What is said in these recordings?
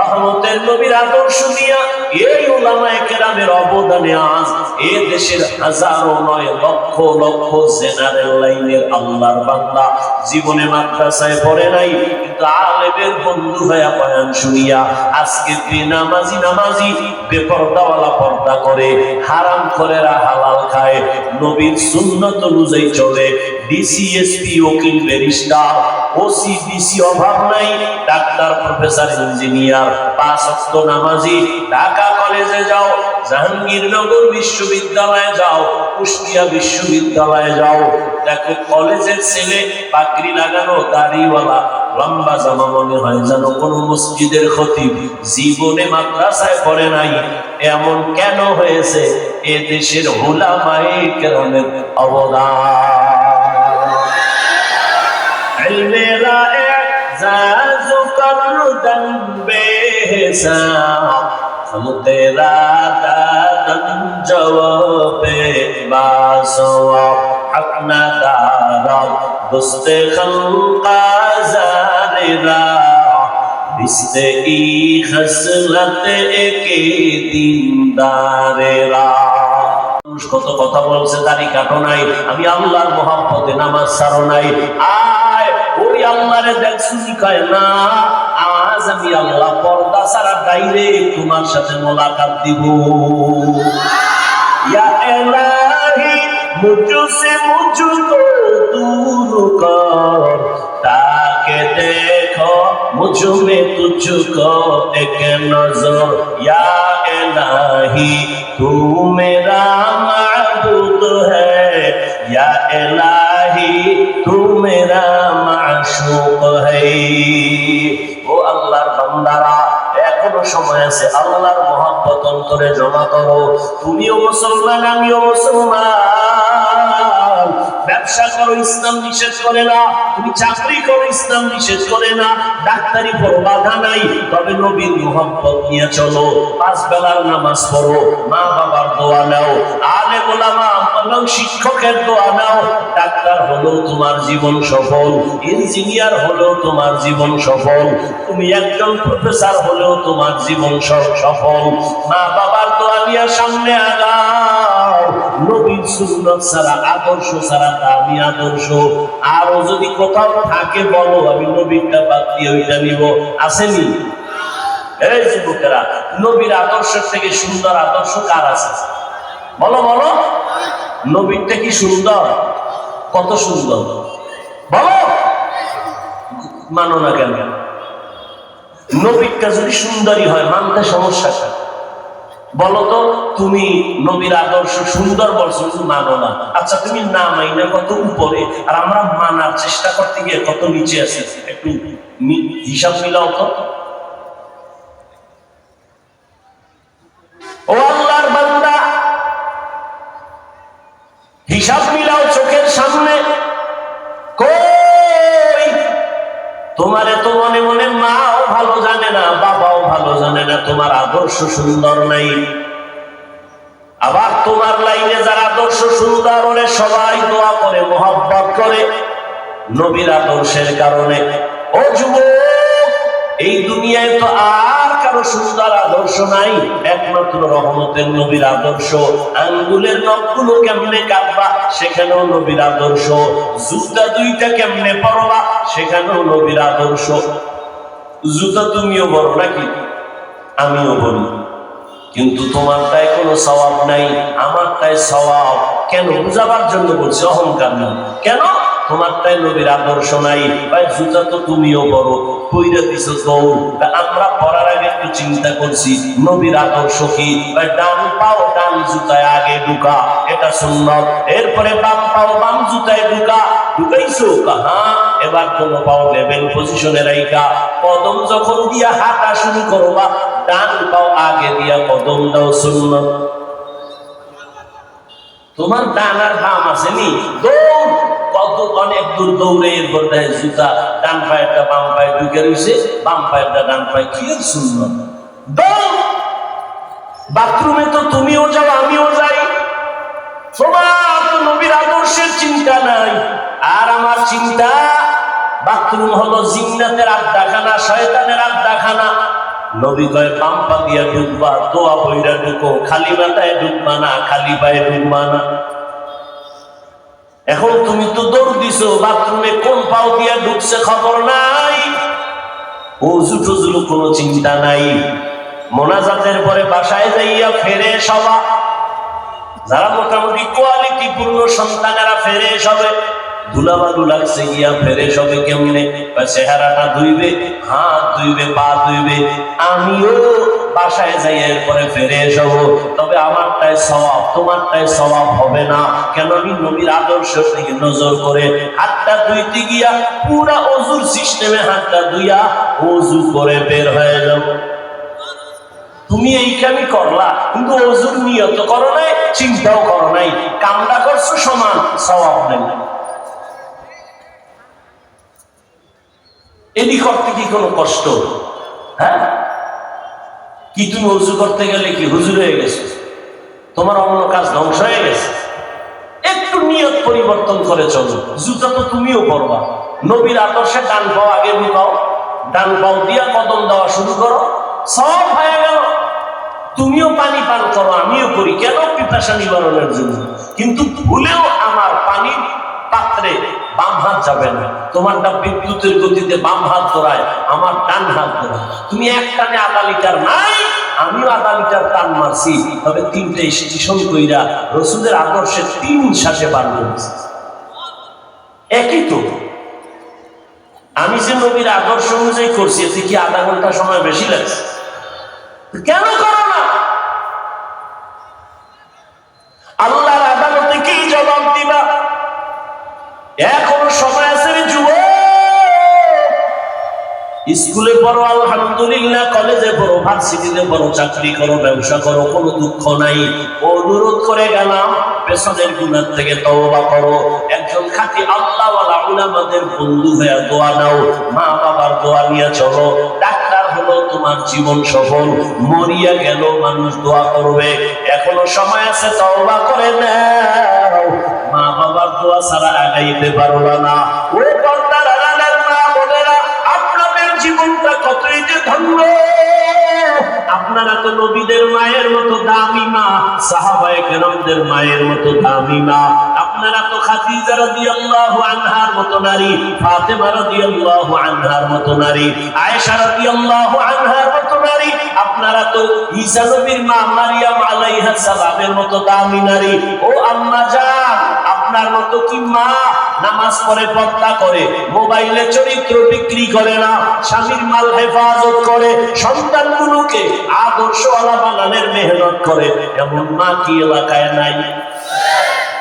রহমতের নবীর আদর্শ দিয়া এই ওলামায়ে কেরামের অবদানে আজ এ দেশের হাজারো নয় লক্ষ লক্ষ জেনারেল লাইনের আল্লাহর বান্দা জীবনে মাদ্রাসায় পড়ে নাই, কিন্তু আলেমের বন্ধু হয়ে বয়ান শুনিয়া আজকে বেনামাজি নামাজি বেপরদাওয়ালা পর্দা করে হারাম করেরা হালাল খায়, নবীর সুন্নত অনুযায়ী চলে ডিসিএসপি উকিল ব্যারিস্টার ওসি ডিসি অভাব নাই, ডাক্তার, প্রফেসর, ইঞ্জিনিয়ার, পাঁচ অক্ত নামাজি, ঢাকা কলেজে যাও, জাহাঙ্গীরনগর বিশ্ববিদ্যালয়ে যাও, কুষ্টিয়া বিশ্ববিদ্যালয়ে যাও। দেখো, কলেজের ছেলে পাগড়ি লাগানো দাড়িওয়ালা, লম্বা জামা মনে হয় যেন কোন মসজিদের খতিব। জীবনে মাদ্রাসায় পড়ে নাই। এমন কেন হয়েছে? এ দেশের হুলামায়ে কেরামের অবদান। কত কথা বলছে তারই কাটো নাই। আমি আল্লাহর মহাপতে নামাজ সারো নাই। আর ওই আল্লাহরে দেখ শুনি কয় না আজ আমি আল্লাহ পর্দা ছাড়া ডাইরেক্ট তোমার সাথে মোলাকাত দিব या इलाही मुझसे मुझको दूर कर ताकि देखो मुझ में तुझको एक नजर या इलाही तू मेरा ও আল্লাহর বান্দারা, এখনও সময় আছে, আল্লাহর মহাব্বত অন্তরে জমা করো। তুমিও মুসলমান, আমিও মুসলমান। ব্যবসা করো, ইসলাম নিষেধ করে না। তুমি চাকরি করো, ইসলাম নিষেধ করে না। ডাক্তারি পড়ো, বাধা নাই। তবে নবীর মোহাম্মত নিয়ে চলো। পাঁচ বেলার নামাজ পড়ো। মা বাবার দোয়া নাও। আলে গোলামা এবং শিক্ষকের দোয়া নাও, ডাক্তার হলো তোমার জীবন সফল, ইঞ্জিনিয়ার হলো তোমার জীবন সফল, তুমি একজন প্রফেসর হলেও তোমার জীবন সফল। মা বাবার দোয়া নিয়ে সামনে আগাও, নবীর সুন্নত ছাড়া, আদর্শ ছাড়া আমি আদর্শ। আরও যদি কোথাও থাকে বলো, আমি নবীরটা বাদ দিয়ে ওইটা নিব। আসেনি? এই যুবকেরা, নবীর আদর্শের থেকে সুন্দর আদর্শ কার আছে? বলো বলো। নবীরটা কি সুন্দর? কত সুন্দর। বলো। মানো না কেন? নবীরটা যদি সুন্দরী হয়, মানতে সমস্যা কি? বলো তো, তুমি নবীর আদর্শ সুন্দর বলছো মানো না। আচ্ছা তুমি না মাইনা কত উপরে? আর আমরা মানার চেষ্টা করতে গিয়ে কত নিচে আছি? একটু হিসাব মিলাও তো। হিসাব মিলাও চোখের সামনে। তোমার এত মনে মনে মাও ভালো জানে না, বাবাও ভালো জানে না, তোমার আদর্শ সুন্দর নাই। আবার তোমার লাইনে যারা আদর্শ সুন্দর হলে সবাই দোয়া করে, মোহাব্বত করে নবীর আদর্শের কারণে। ও যুবক, এই দুনিয়ায় তো আর কারও সুন্দর আদর্শ নাই। একমাত্র রহমতের নবীর আদর্শ। আঙ্গুলের নখগুলো কেমনে কাটবা, সেখানেও নবীর আদর্শ। জুতা দুইটা কেমনে পরবা, সেখানেও নবীর আদর্শ। জুতা তুমিও নাকি? আমিও বলি কিন্তু তোমারটায় কোনো সওয়াব নাই আমারটায় সওয়াব। কেন? বুঝাবার জন্য বলছি, অহংকার না। কেন? তোমারটাই নবীর আদর্শ নাই। ভাই, জুতা তো তুমিও বড় কইরা দিছ দৌড় আমরা পড়ার আগে একটু চিন্তা করছি, নবীর আদর্শ কি? ভাই, ডান পাও ডান জুতায় আগে ঢুকা, এটা সুন্নত। এরপরে বাম পাও বাম জুতায় ঢুকা, ঢুকাইছো হ্যাঁ এবার কোনো পাও লেভেল পজিশনে রাইকা কদম যখন দিয়া হাঁটা শুরু করবা, ডান পাও আগে দিয়া কদম দাও সুন্নত। তোমার ডান আর বাম আসেনি দৌড়! কত অনেক দূর দৌড়ে এরপর দেয় জুতা ডান পায়েরটা বাম পায়ে ঢুকে রয়েছে বাম পায়েরটা ডান পায়ে। কি দৌড় বাথরুমে তো তুমিও যাও, আমিও যাই। তোমার তো নবীর আদর্শের চিন্তা নাই। আর আমার চিন্তা, বাথরুম হলো জিন্নাতের আড্ডাখানা, শয়তানের আড্ডাখানা। নবী কয় পাম্পা দিয়া ঢুকবা বইরা ঢুকো, খালি মাথায় ঢুকবা না, খালি পায়ে ঢুকবা না। এখন তুমি তো দৌড় দিছো, বাথরুমে কোন পাও দিয়া ঢুকছে খবর নাই। ওজু টুজুর কোনো চিন্তা নাই। মোনাজাতের পরে বাসায় যাইয়া ফেরে সবা। যারা মোটামুটি কোয়ালিটি পূর্ণ সন্তানেরা ফেরে সবে, ধুলাবালু লাগছে গিয়া ফেরে সবে কেমনে? চেহারাটা ধুইবে, হাত ধুইবে, পা ধুইবে, আমিও বাসায় যাই এরপরে ফেরে এসব তবে আমারটাই স্বভাব, তোমারটাই স্বভাব হবে না। কেন আমি নবীর আদর্শ থেকে নজর করে হাতটা ধুইতে গিয়া পুরা অজুর সিস্টেমে হাতটা ধুইয়া অজু করে বের হয়ে যাব তুমি এই এইখানে করলা, কিন্তু অজুর নিয়ত করো নাই, চিন্তাও করো নাই। কামটা করছ সমান, স্বভাব নেই। এদি করতে কি কোনো কষ্ট? হ্যাঁ? কি তুমি অজু করতে গেলে কি হুজুর হয়ে গেছে? তোমার অন্য কাজ ধ্বংস হয়ে গেছে। একটু নিয়ত পরিবর্তন করে চলো। জুতা তো তুমিও পরবা। নবীর আদর্শে ডান পাও আগে দিবাও ডান পাও দিয়া কদম দেওয়া শুরু করো। সব হয়ে গেল। তুমিও পানি পান করো, আমিও করি। কেন পিপাসা নিবারণের জন্য? কিন্তু ভুলেও আমার পানির পাত্রে বাম হাত যাবে না। তোমারটা বিদ্যুতের গতিতে বাম হাত ধরায় আমার ডান হাত ধরায় তুমি এক টানে আধা লিটার নাই, আমিও আধা লিটার টান মারছি। তবে তিনটে স্টেশন কইরা আদর্শে তিন শ্বাসে একই তো। আমি যে নবীর আদর্শ অনুযায়ী করছি, এতে কি আধা ঘণ্টা সময় বেশি লাগছে? কেন করো না? আল্লাহর এখনও সময় আছে রে যুবক। স্কুলে পড়ো, আলহামদুলিল্লাহ। কলেজে পড়ো, ভার্সিটিতে পড়ো, চাকরি করো, ব্যবসা করো, কোনো দুঃখ নাই। অনুরোধ করে গেলাম, পেছনের গুণার থেকে তওবা করো। একজন খাঁটি আল্লাহওয়ালা উলামাদের বন্ধু হয়ে দোয়া নাও। মা বাবার দোয়া নিয়ে চলো। ডাক্তার হলো তোমার জীবন সফল। মরিয়া গেল মানুষ দোয়া করবে। এখনও সময় আছে, তওবা করে নাও। মা বাবার দোয়া ছাড়া আগাইতে পারবা না। ওই পর্দার আড়ালের মা বোনেরা, আপনাদের জীবনটা কতই যে ধন্য। আপনারা তো নবীদের মায়ের মতো দামি মা, সাহাবায়ে কেরামদের মায়ের মতো দামি মা। আপনারা তো খাদিজা রাদিয়াল্লাহু আনহার মতো নারী, ফাতেমা রাদিয়াল্লাহু আনহার মতো নারী, আয়েশা রাদিয়াল্লাহু আনহার মতো নারী। আপনারা তো ঈসা নবীর মা মারিয়াম আলাইহা সালামের মতো দামি নারী। ও আম্মা জান আপনার মতো কি মা নামাজ পড়ে, পর্দা করে, মোবাইলে চরিত্র বিক্রি করে না, স্বামীর মাল হেফাজত করে, সন্তানগুলোকে আদর্শওয়ালা বানানোর মেহনত করে, এমন মা কি এলাকায় নাই?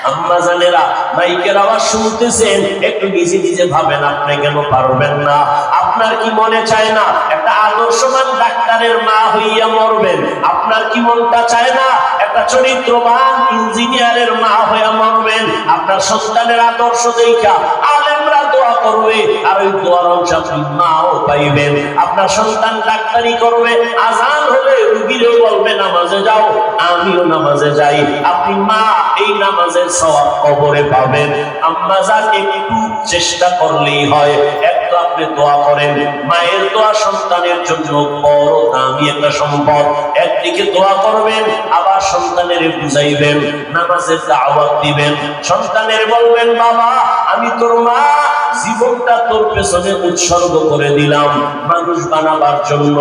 আম্মা জানেরা, মাইকের আওয়াজ শুনতেছেন, একটু নিজে নিজে ভাবেন, আপনি কেন পারবেন না? আপনার কি মনে চায় না, একটা আদর্শবান ডাক্তারের মা হইয়া মরবেন? আপনার কি মনটা চায় না একটা চরিত্রবান ইঞ্জিনিয়ারের মা হয়ে মরবেন আপনার সন্তানের আদর্শ দেখা করবে আর ওই দোয়ার অংশ আপনি মাও পাইবেন। আপনার সন্তান ডাক্তারি করবে, আজান হলে রুগীরও বলবে, নামাজে যাও। আমিও নামাজে যাই। আপনি মা, এই নামাজের সওয়াব কবরে পাবেন। আম্মা যান একটু চেষ্টা করলেই হয়। একটু আপনি দোয়া করেন, মায়ের দোয়া সন্তানের জন্য বড় দামি একটা সম্পদ। একদিকে দোয়া করবেন, আবার সন্তানের বুঝাইবেন, নামাজের দাওয়াত দিবেন। সন্তানের বলবেন, বাবা, আমি তোর মা জীবনটা তোর পেছনে উৎসর্গ করে দিলাম। মানুষ বানাবার জন্য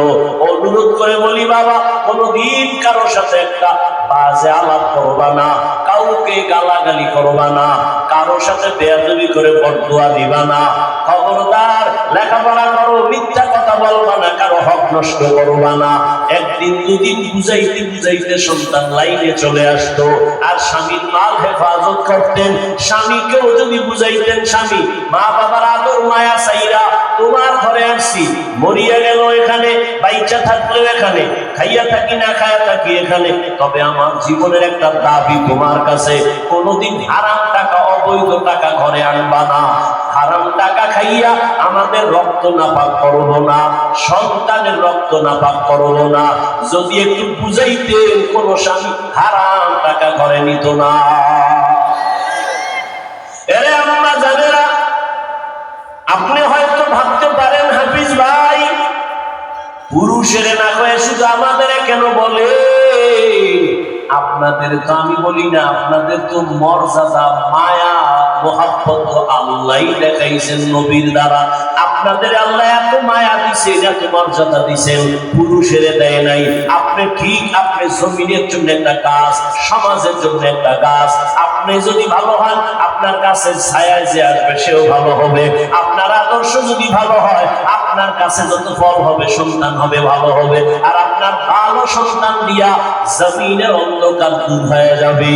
অনুরোধ করে বলি, বাবা, কোনদিন কারোর সাথে একটা বাজে আলাপ করবা না, কাউকে গালাগালি করবা না কারোর সাথে বেয়াদবি করে বদুয়া দিবা না। খবরদার, লেখাপড়া করো, মিথ্যা কথা বলবা না, কারও হক নষ্ট করবা না। একদিন, দুদিন বুঝাইতে বুঝাইতে সন্তান লাইনে চলে আসতো। আর স্বামীর মাল হেফাজত করতেন। স্বামীকেও যদি বুঝাইতেন, স্বামী মা বাবার আদর, মায়া চাইরা তোমার ঘরে আসছি। মরিয়া গেল এখানে, বাইচা থাকলেও এখানে, খাইয়া থাকি না খাইয়া থাকি এখানে। তবে আমার জীবনের একটা দাবি তোমার কাছে, কোনোদিন হারাম টাকা অবৈধ টাকা ঘরে আনবা না। হারাম টাকা খাইয়া আমাদের রক্ত নাপাক করব না, সন্তানের রক্ত নাপাক করব না। যদি একটু বুঝাইতেন কোন স্বামী হারাম টাকা ঘরে নিত না। এরে আম্মা জানেরা, আপনি হয়তো ভাবতে পারেন, হাফিজ ভাই, পুরুষের না কয়ে শুধু আমাদের কেন বলে? আপনাদের তো আমি বলি না, আপনাদের তো মর্যাদা, মায়া মোহাব্বত আল্লাহ দেখাইছেন নবীর দ্বারা। আপনাদের আল্লাহ এত মায়া দিছেন, এত মর্যাদা দিছেন, পুরুষের দেয় নাই। আপনি ঠিক, আপনি জমিনের জন্য একটা গাছ, সমাজের জন্য একটা গাছ। আপনি যদি ভালো হন, আপনার কাছে যে আসবে, সেও ভালো হবে। আপনার আদর্শ যদি ভালো হয়, আপনার কাছে যত ফল হবে, সন্তান হবে, ভালো হবে। আর আপনার ভালো সন্তান দিয়া জমিনের অন্ধকার দূর হয়ে যাবে।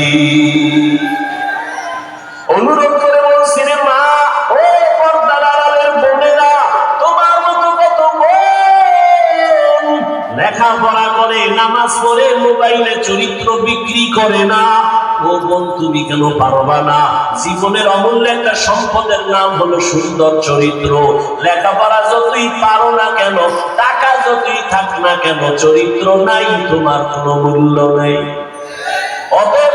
অনুরোধ লেখাপড়া করে, নামাজ পড়ে মোবাইলে চরিত্র বিক্রি করে না। ও বোন, তুমি কেন পারবা না? জীবনের অমূল্য একটা সম্পদের নাম হলো সুন্দর চরিত্র। লেখাপড়া যতই পারো না কেন, টাকা যতই থাক না কেন, চরিত্র নাই, তোমার কোনো মূল্য নেই। অতএব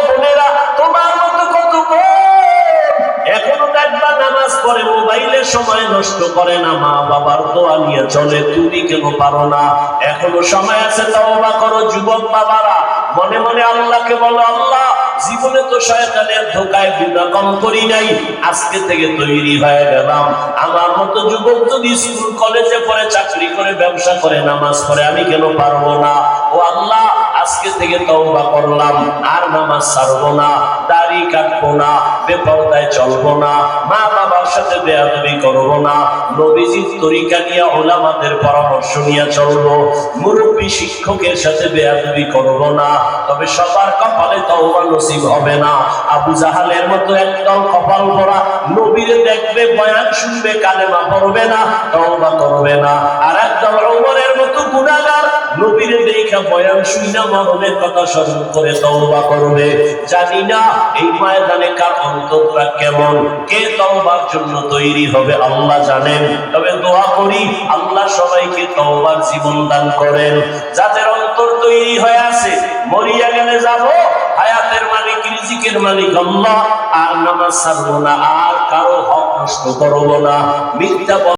পড়ে মোবাইলে সময় নষ্ট করে না, মা বাবার দোয়া নিয়ে চলে। তুমি কেন পারো না? এখনও সময় আছে, তওবা করো যুবক বাবারা। মনে মনে আল্লাহকে বলো, আল্লাহ, জীবনে তো শয়তানের ধোকায় গুণা কম করি নাই, আজকে থেকে তৈরি হয়ে গেলাম। আমার মতো যুবক যদি স্কুল, কলেজে পড়ে, চাকরি করে, ব্যবসা করে, নামাজ পড়ে, আমি কেন পারব না? ও আল্লাহ আজকে থেকে তওবা করলাম। আর নামাজ ছাড়বো না, দাড়ি কাটবো না, বেপরদায় চলবো না মা বাবার সাথে বেয়াদবি করব না, নবীজির তরিকা নিয়ে ওলামাদের পরামর্শ নিয়ে চলবো, মুরব্বী শিক্ষকের সাথে বেয়াদবি করব না, তবে সবার কপালে তওবা নসিব হবে না। আবু জাহালের মতো একদম কপাল পড়া নবীরে দেখবে, বয়ান শুনবে, কালেমা পড়বে না, তওবা করবে না। আর একদম ওমরের মতো গুনাহগার নবীরে দেখা বয়ান শুইনা মরণের কথা স্মরণ করে তওবা করবে। জানি না এই ময়দানে কার অন্তরটা কেমন, কে তওবার জন্য তৈরি হবে আল্লাহ জানেন। তবে দোয়া করি আল্লাহ সবাইকে তওবার জীবন দান করেন। যাদের অন্তর তৈরি হয়ে আছে, মরিয়া গেলে যাব, হায়াতের মালিক, রিজিকের মালিক আল্লাহ। আর নামাজ ছাড়বো না, আর কারও হক নষ্ট করব না। মিথ্যা